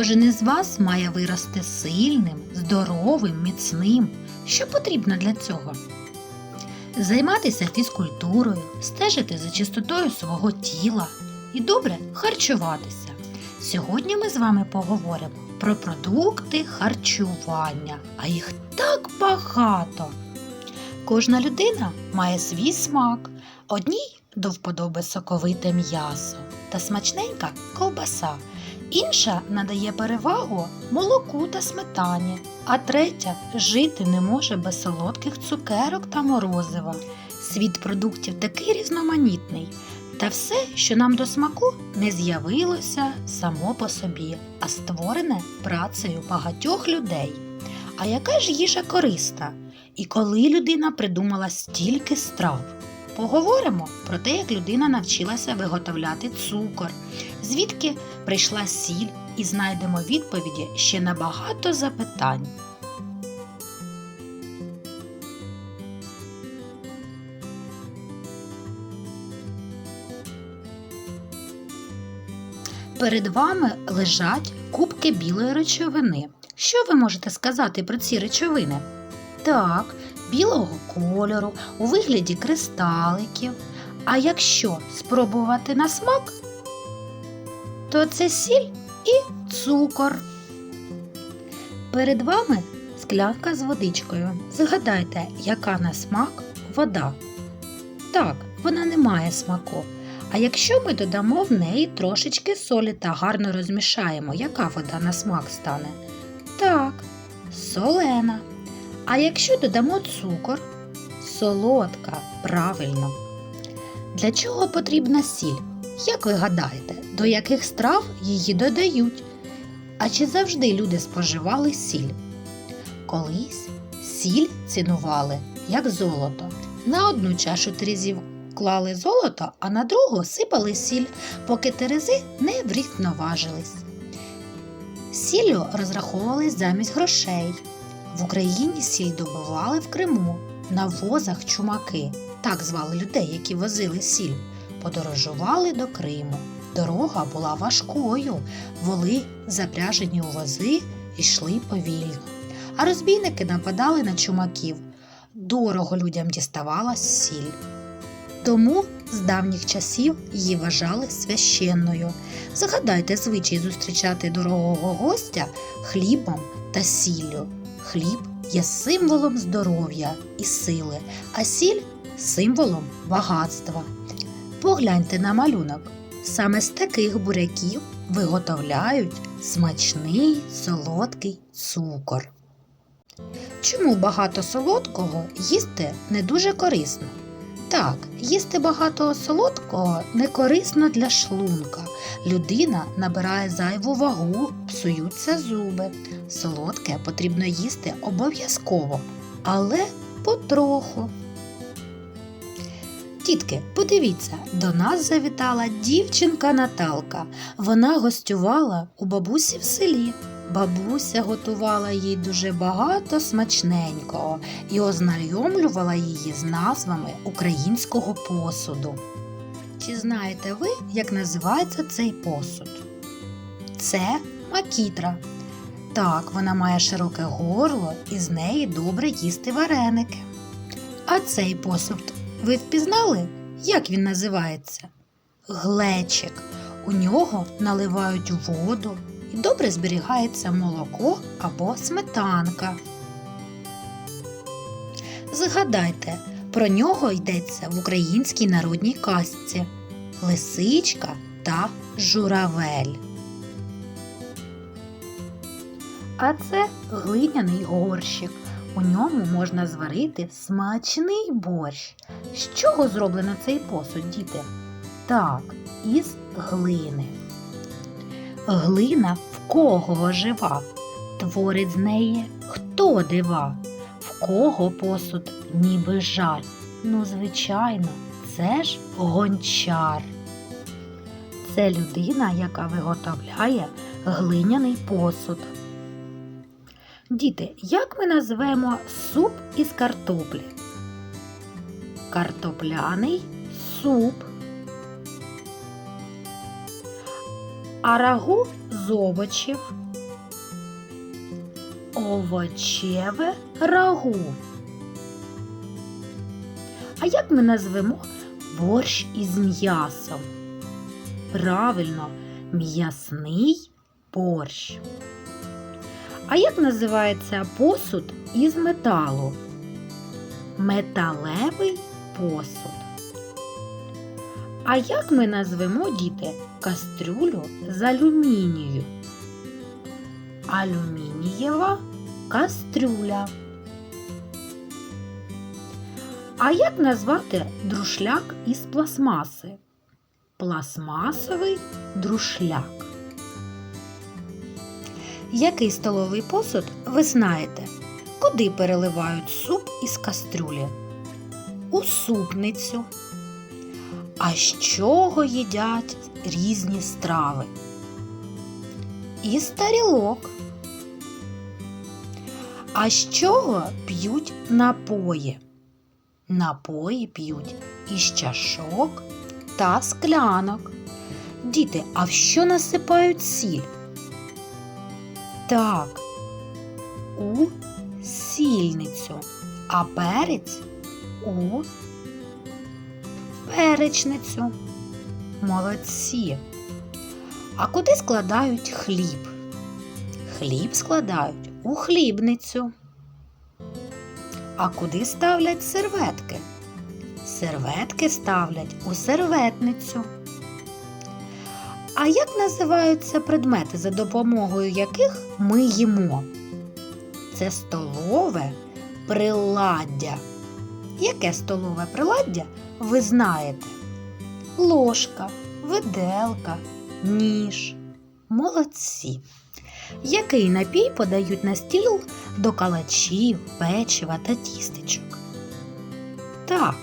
Кожен із вас має вирости сильним, здоровим, міцним. Що потрібно для цього? Займатися фізкультурою, стежити за чистотою свого тіла і добре харчуватися. Сьогодні ми з вами поговоримо про продукти харчування, а їх так багато. Кожна людина має свій смак. Одній до вподоби соковите м'ясо та смачненька ковбаса. Інша надає перевагу молоку та сметані, а третя жити не може без солодких цукерок та морозива. Світ продуктів такий різноманітний, та все, що нам до смаку, не з'явилося само по собі, а створене працею багатьох людей. А яка ж їжа корисна? І коли людина придумала стільки страв? Поговоримо про те, як людина навчилася виготовляти цукор, звідки прийшла сіль, і знайдемо відповіді ще на багато запитань. Перед вами лежать кубки білої речовини. Що ви можете сказати про ці речовини? Так, білого кольору, у вигляді кристаликів. А якщо спробувати на смак, то це сіль і цукор. Перед вами склянка з водичкою. Згадайте, яка на смак вода. Так, вона не має смаку. А якщо ми додамо в неї трошечки солі та гарно розмішаємо, яка вода на смак стане? Так, солена. А якщо додамо цукор, солодка, правильно. Для чого потрібна сіль? Як ви гадаєте, до яких страв її додають? А чи завжди люди споживали сіль? Колись сіль цінували як золото. На одну чашу терезів клали золото, а на другу сипали сіль, поки терези не врівноважились. Сіллю розраховувались замість грошей. В Україні сіль добували в Криму на возах чумаки, так звали людей, які возили сіль. Подорожували до Криму. Дорога була важкою, воли, запряжені у вози, йшли повільно. А розбійники нападали на чумаків. Дорого людям діставалась сіль. Тому з давніх часів її вважали священною. Згадайте звичай зустрічати дорогого гостя хлібом та сіллю. Хліб є символом здоров'я і сили, а сіль символом багатства. Погляньте на малюнок. Саме з таких буряків виготовляють смачний солодкий цукор. Чому багато солодкого їсти не дуже корисно? Так, їсти багато солодкого не корисно для шлунка. Людина набирає зайву вагу, псуються зуби. Солодке потрібно їсти обов'язково, але потроху. Тітки, подивіться, до нас завітала дівчинка Наталка. Вона гостювала у бабусі в селі. Бабуся готувала їй дуже багато смачненького і ознайомлювала її з назвами українського посуду. Чи знаєте ви, як називається цей посуд? Це макітра. Так, вона має широке горло і з неї добре їсти вареники. А цей посуд ви впізнали, як він називається? Глечик. У нього наливають воду і добре зберігається молоко або сметанка. Згадайте, про нього йдеться в українській народній казці Лисичка та журавель. А це глиняний горщик. У ньому можна зварити смачний борщ. З чого зроблено цей посуд, діти? Так, із глини. Глина в кого ожива, творить з неї хто дива, в кого посуд ніби жаль. Ну, звичайно, це ж гончар. Це людина, яка виготовляє глиняний посуд. Діти, як ми назвемо суп із картоплі? Картопляний суп. А рагу з овочів. овочеве рагу. А як ми назвемо борщ із м'ясом? Правильно, м'ясний борщ. А як називається посуд із металу? Металевий посуд. А як ми назвемо діти кастрюлю з алюмінію? Алюмінієва кастрюля. А як назвати друшляк із пластмаси? Пластмасовий друшляк. Який столовий посуд ви знаєте? Куди переливають суп із кастрюлі? У супницю. А з чого їдять різні страви? Із тарілок. А з чого п'ють напої? Напої п'ють із чашок та склянок. Діти, а в що насипають сіль? Так, у сільницю, а перець у перечницю. Молодці. А куди складають хліб? Хліб складають у хлібницю. А куди ставлять серветки? Серветки ставлять у серветницю. А як називаються предмети, за допомогою яких ми їмо? Це столове приладдя. Яке столове приладдя ви знаєте? Ложка, виделка, ніж. Молодці. Який напій подають на стіл до калачів, печива та тістечок? Так,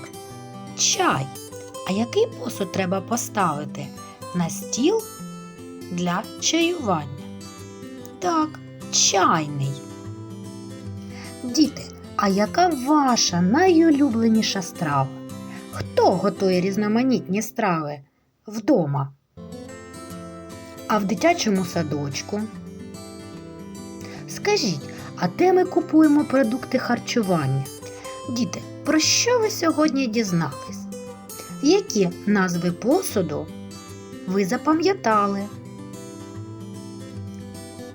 чай. А який посуд треба поставити на стіл для чаювання? Так, чайний. Діти, а яка ваша найулюбленіша страва? Хто готує різноманітні страви вдома? А в дитячому садочку? Скажіть, а де ми купуємо продукти харчування? Діти, про що ви сьогодні дізнались? Які назви посуду ви запам'ятали?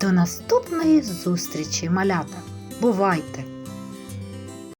До наступної зустрічі, малята! Бувайте!